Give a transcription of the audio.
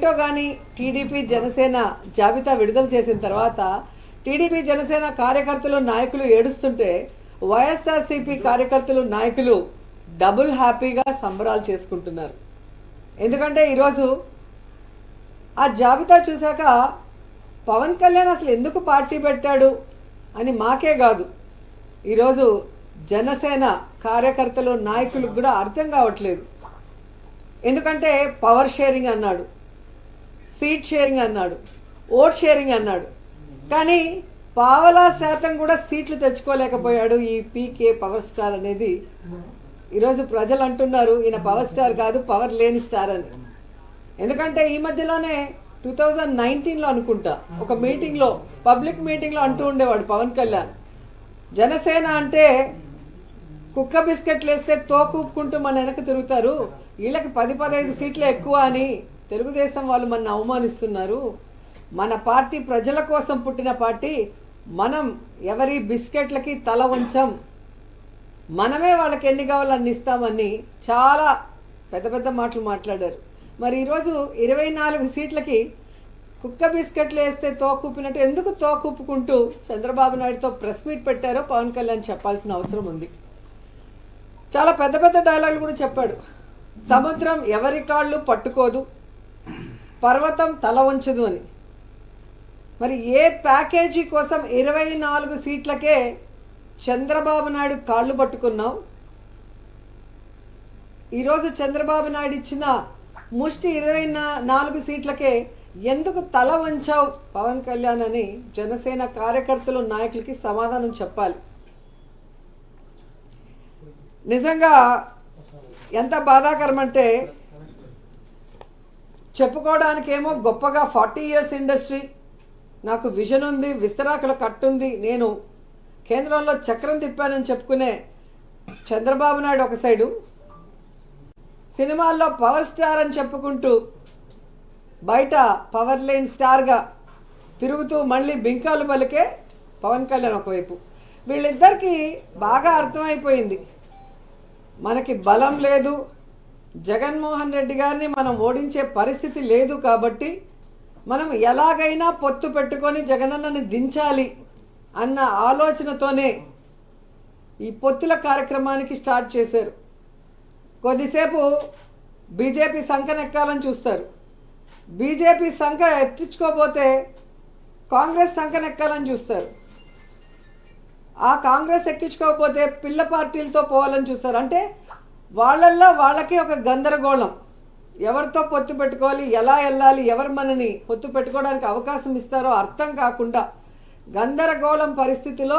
ఏంటో కానీ టీడీపీ జనసేన జాబితా విడుదల చేసిన తర్వాత టీడీపీ జనసేన కార్యకర్తలు నాయకులు ఏడుస్తుంటే వైఎస్ఆర్సీపీ కార్యకర్తలు నాయకులు డబుల్ హ్యాపీగా సంబరాలు చేసుకుంటున్నారు. ఎందుకంటే ఈరోజు ఆ జాబితా చూశాక పవన్ కళ్యాణ్ అసలు ఎందుకు పార్టీ పెట్టాడు అని మాకే కాదు. ఈరోజు జనసేన కార్యకర్తలు నాయకులకు కూడా అర్థం కావట్లేదు. ఎందుకంటే పవర్ షేరింగ్ అన్నాడు. సీట్ షేరింగ్ అన్నాడు ఓట్ షేరింగ్ అన్నాడు. కానీ పావలా శాతం కూడా సీట్లు తెచ్చుకోలేకపోయాడు ఈ పీకే పవర్ స్టార్ అనేది. ఈరోజు ప్రజలు అంటున్నారు ఈయన పవర్ స్టార్ కాదు పవర్ లేని స్టార్ అని. ఎందుకంటే ఈ మధ్యలోనే టూ థౌజండ్ నైన్టీన్లో అనుకుంటా ఒక మీటింగ్లో పబ్లిక్ మీటింగ్లో అంటూ ఉండేవాడు పవన్ కళ్యాణ్. జనసేన అంటే కుక్క బిస్కెట్లు వేస్తే తోకూపుకుంటూ మన వెనక తిరుగుతారు వీళ్ళకి పది పదహైదు సీట్లు ఎక్కువ అని తెలుగుదేశం వాళ్ళు మన అవమానిస్తున్నారు. మన పార్టీ ప్రజల కోసం పుట్టిన పార్టీ మనం ఎవరి బిస్కెట్లకి తల వంచం. మనమే వాళ్ళకి ఎన్ని కావాలో ఇస్తామని చాలా పెద్ద పెద్ద మాటలు మాట్లాడారు. మరి ఈరోజు ఇరవై నాలుగు సీట్లకి కుక్క బిస్కెట్లు వేస్తే తోకూపినట్టు ఎందుకు తోకూపుకుంటూ చంద్రబాబు నాయుడుతో ప్రెస్ మీట్ పెట్టారో పవన్ కళ్యాణ్ చెప్పాల్సిన అవసరం ఉంది. చాలా పెద్ద పెద్ద డైలాగులు కూడా చెప్పాడు. సముద్రం ఎవరి కాళ్ళు పట్టుకోదు. పర్వతం తల వంచదు అని. మరి ఏ ప్యాకేజీ కోసం ఇరవై నాలుగు సీట్లకే చంద్రబాబు నాయుడు కాళ్ళు పట్టుకున్నాం ఈరోజు చంద్రబాబు నాయుడు ఇచ్చిన ముష్టి ఇరవై నాలుగు సీట్లకే ఎందుకు తల వంచావు పవన్ కళ్యాణ్ అని జనసేన కార్యకర్తలు నాయకులకి సమాధానం చెప్పాలి. నిజంగా ఎంత బాధాకరం అంటే చెప్పుకోవడానికేమో గొప్పగా ఫార్టీ ఇయర్స్ ఇండస్ట్రీ. నాకు విజన్ ఉంది విస్తరాకుల కట్టుంది నేను కేంద్రంలో చక్రం తిప్పానని చెప్పుకునే చంద్రబాబు నాయుడు ఒక సైడు. సినిమాల్లో పవర్ స్టార్ అని చెప్పుకుంటూ బయట పవర్ లేని స్టార్గా తిరుగుతూ మళ్ళీ బింకాలు పలికే పవన్ కళ్యాణ్ ఒకవైపు. వీళ్ళిద్దరికీ బాగా అర్థమైపోయింది. మనకి బలం లేదు జగన్మోహన్ రెడ్డి గారిని మనం ఓడించే పరిస్థితి లేదు కాబట్టి మనం ఎలాగైనా పొత్తు పెట్టుకొని జగనన్నని దించాలి అన్న ఆలోచనతోనే ఈ పొత్తుల కార్యక్రమానికి స్టార్ట్ చేశారు. కొద్దిసేపు బీజేపీ సంఖనెక్కాలని చూస్తారు. బీజేపీ సంఖ ఎత్తించుకోపోతే కాంగ్రెస్ సంఖనెక్కాలని చూస్తారు. ఆ కాంగ్రెస్ ఎక్కించుకోకపోతే పిల్ల పార్టీలతో పోవాలని చూస్తారు. అంటే వాళ్ళల్లో వాళ్ళకి ఒక గందరగోళం. ఎవరితో పొత్తు పెట్టుకోవాలి ఎలా వెళ్ళాలి ఎవరు మనని పొత్తు పెట్టుకోవడానికి అవకాశం ఇస్తారో అర్థం కాకుండా గందరగోళం పరిస్థితిలో